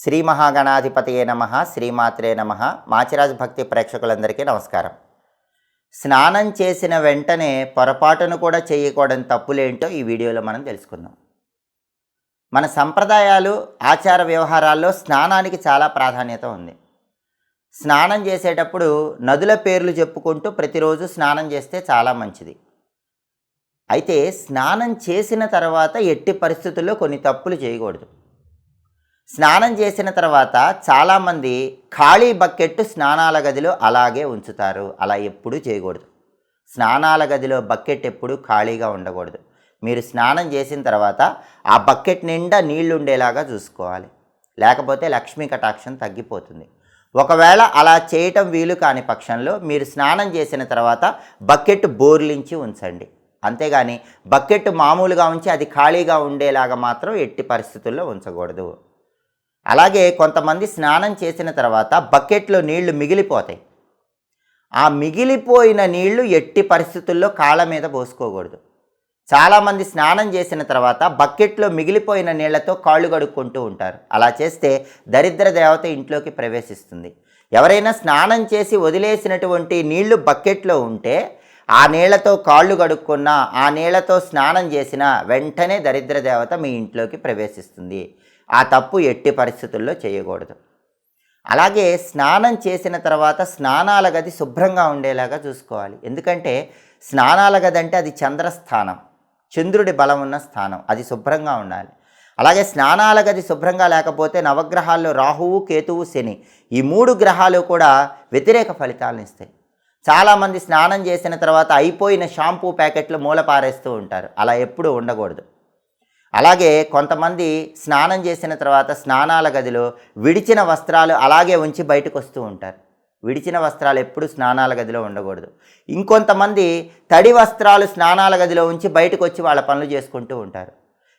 శ్రీ మహాగణాధిపతియే నమ శ్రీమాత్రే నమ. మాచిరాజ్ భక్తి ప్రేక్షకులందరికీ నమస్కారం. స్నానం చేసిన వెంటనే పొరపాటును కూడా చేయకూడని తప్పులేంటో ఈ వీడియోలో మనం తెలుసుకుందాం. మన సంప్రదాయాలు ఆచార వ్యవహారాల్లో స్నానానికి చాలా ప్రాధాన్యత ఉంది. స్నానం చేసేటప్పుడు నదుల పేర్లు చెప్పుకుంటూ ప్రతిరోజు స్నానం చేస్తే చాలా మంచిది. అయితే స్నానం చేసిన తర్వాత ఎట్టి పరిస్థితుల్లో కొన్ని తప్పులు చేయకూడదు. స్నానం చేసిన తర్వాత చాలామంది ఖాళీ బకెట్ స్నానాల గదిలో అలాగే ఉంచుతారు. అలా ఎప్పుడూ చేయకూడదు. స్నానాల గదిలో బకెట్ ఎప్పుడూ ఖాళీగా ఉండకూడదు. మీరు స్నానం చేసిన తర్వాత ఆ బకెట్ నిండా నీళ్ళు ఉండేలాగా చూసుకోవాలి. లేకపోతే లక్ష్మీ కటాక్షం తగ్గిపోతుంది. ఒకవేళ అలా చేయటం వీలు కాని పక్షంలో మీరు స్నానం చేసిన తర్వాత బకెట్ బోర్లించి ఉంచండి. అంతేగాని బకెట్ మామూలుగా ఉంచి అది ఖాళీగా ఉండేలాగా మాత్రం ఎట్టి పరిస్థితుల్లో ఉంచకూడదు. అలాగే కొంతమంది స్నానం చేసిన తర్వాత బకెట్లో నీళ్ళు మిగిలిపోతాయి. ఆ మిగిలిపోయిన నీళ్ళు ఎట్టి పరిస్థితుల్లో కాళ్ళ మీద పోసుకోకూడదు. చాలామంది స్నానం చేసిన తర్వాత బకెట్లో మిగిలిపోయిన నీళ్ళతో కాళ్ళు కడుక్కుంటూ ఉంటారు. అలా చేస్తే దరిద్ర దేవత ఇంట్లోకి ప్రవేశిస్తుంది. ఎవరైనా స్నానం చేసి వదిలేసినటువంటి నీళ్ళు బకెట్లో ఉంటే ఆ నీళ్ళతో కాళ్ళు కడుక్కున్నా ఆ నీళ్ళతో స్నానం చేసిన వెంటనే దరిద్ర దేవత మీ ఇంట్లోకి ప్రవేశిస్తుంది. ఆ తప్పు ఎట్టి పరిస్థితుల్లో చేయకూడదు. అలాగే స్నానం చేసిన తర్వాత స్నానాల గది శుభ్రంగా ఉండేలాగా చూసుకోవాలి. ఎందుకంటే స్నానాల గది అంటే అది చంద్రస్థానం. చంద్రుడి బలం ఉన్న స్థానం. అది శుభ్రంగా ఉండాలి. అలాగే స్నానాల గది శుభ్రంగా లేకపోతే నవగ్రహాల్లో రాహువు కేతువు శని ఈ మూడు గ్రహాలు కూడా వ్యతిరేక ఫలితాలను ఇస్తాయి. చాలామంది స్నానం చేసిన తర్వాత అయిపోయిన షాంపూ ప్యాకెట్లు మూల పారేస్తూ ఉంటారు. అలా ఎప్పుడూ ఉండకూడదు. అలాగే కొంతమంది స్నానం చేసిన తర్వాత స్నానాల గదిలో విడిచిన వస్త్రాలు అలాగే ఉంచి బయటకు వస్తూ ఉంటారు. విడిచిన వస్త్రాలు ఎప్పుడు స్నానాల గదిలో ఉండకూడదు. ఇంకొంతమంది తడి వస్త్రాలు స్నానాల గదిలో ఉంచి బయటకు వచ్చి వాళ్ళ పనులు చేసుకుంటూ ఉంటారు.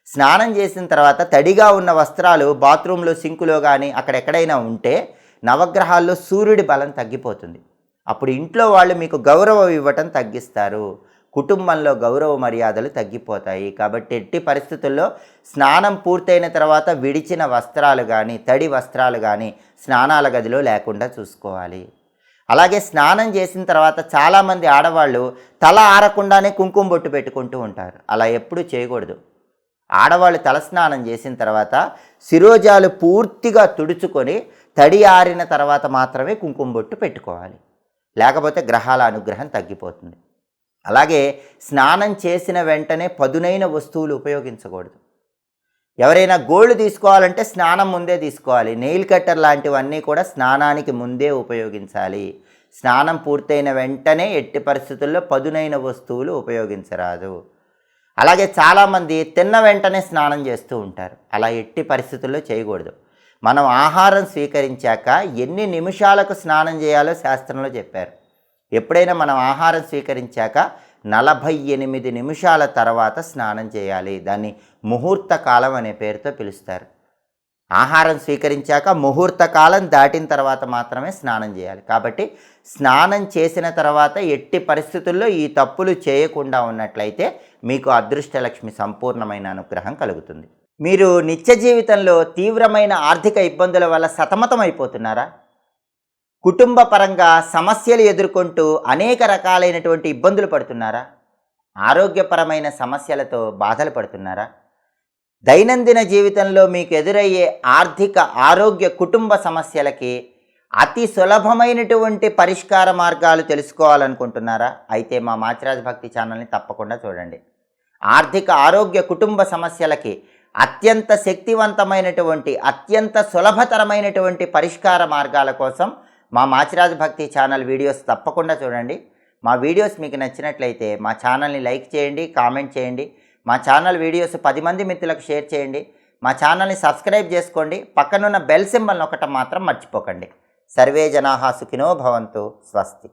స్నానం చేసిన తర్వాత తడిగా ఉన్న వస్త్రాలు బాత్రూంలో సింకులో కానీ అక్కడెక్కడైనా ఉంటే నవగ్రహాల్లో సూర్యుడి బలం తగ్గిపోతుంది. అప్పుడు ఇంట్లో వాళ్ళు మీకు గౌరవం ఇవ్వటం తగ్గిస్తారు. కుటుంబంలో గౌరవ మర్యాదలు తగ్గిపోతాయి. కాబట్టి ఎట్టి పరిస్థితుల్లో స్నానం పూర్తయిన తర్వాత విడిచిన వస్త్రాలు కానీ తడి వస్త్రాలు కానీ స్నానాల గదిలో లేకుండా చూసుకోవాలి. అలాగే స్నానం చేసిన తర్వాత చాలామంది ఆడవాళ్ళు తల ఆరకుండానే కుంకుమ బొట్టు పెట్టుకుంటూ ఉంటారు. అలా ఎప్పుడూ చేయకూడదు. ఆడవాళ్ళు తల స్నానం చేసిన తర్వాత శిరోజాలు పూర్తిగా తుడుచుకొని తడి ఆరిన తర్వాత మాత్రమే కుంకుమ బొట్టు పెట్టుకోవాలి. లేకపోతే గ్రహాల అనుగ్రహం తగ్గిపోతుంది. అలాగే స్నానం చేసిన వెంటనే పదునైన వస్తువులు ఉపయోగించకూడదు. ఎవరైనా గోల్డ్ తీసుకోవాలంటే స్నానం ముందే తీసుకోవాలి. నెయిల్ కట్టర్ లాంటివన్నీ కూడా స్నానానికి ముందే ఉపయోగించాలి. స్నానం పూర్తయిన వెంటనే ఎట్టి పరిస్థితుల్లో పదునైన వస్తువులు ఉపయోగించరాదు. అలాగే చాలామంది తిన్న వెంటనే స్నానం చేస్తూ ఉంటారు. అలా ఎట్టి పరిస్థితుల్లో చేయకూడదు. మనం ఆహారం స్వీకరించాక ఎన్ని నిమిషాలకు స్నానం చేయాలో శాస్త్రంలో చెప్పారు. ఎప్పుడైనా మనం ఆహారం స్వీకరించాక నలభై ఎనిమిది నిమిషాల తర్వాత స్నానం చేయాలి. దాన్ని ముహూర్త కాలం అనే పేరుతో పిలుస్తారు. ఆహారం స్వీకరించాక ముహూర్త కాలం దాటిన తర్వాత మాత్రమే స్నానం చేయాలి. కాబట్టి స్నానం చేసిన తర్వాత ఎట్టి పరిస్థితుల్లో ఈ తప్పులు చేయకుండా ఉన్నట్లయితే మీకు అదృష్టలక్ష్మి సంపూర్ణమైన అనుగ్రహం కలుగుతుంది. మీరు నిత్య జీవితంలో తీవ్రమైన ఆర్థిక ఇబ్బందుల వల్ల సతమతమైపోతున్నారా? కుటుంబ పరంగా సమస్యలు ఎదుర్కొంటూ అనేక రకాలైనటువంటి ఇబ్బందులు పడుతున్నారా? ఆరోగ్యపరమైన సమస్యలతో బాధలు పడుతున్నారా? దైనందిన జీవితంలో మీకు ఎదురయ్యే ఆర్థిక ఆరోగ్య కుటుంబ సమస్యలకి అతి సులభమైనటువంటి పరిష్కార మార్గాలు తెలుసుకోవాలనుకుంటున్నారా? అయితే మా మాచిరాజ్ భక్తి ఛానల్ని తప్పకుండా చూడండి. ఆర్థిక ఆరోగ్య కుటుంబ సమస్యలకి అత్యంత శక్తివంతమైనటువంటి అత్యంత సులభతరమైనటువంటి పరిష్కార మార్గాల కోసం మా మాచిరాజు భక్తి ఛానల్ వీడియోస్ తప్పకుండా చూడండి. మా వీడియోస్ మీకు నచ్చినట్లయితే మా ఛానల్ని లైక్ చేయండి కామెంట్ చేయండి. మా ఛానల్ వీడియోస్ పది మంది మిత్రులకు షేర్ చేయండి. మా ఛానల్ని సబ్స్క్రైబ్ చేసుకోండి. పక్కనున్న బెల్ సింబల్ నొక్కటం మాత్రం మర్చిపోకండి. సర్వే జనాహా సుఖినో భవంతు. స్వస్తి.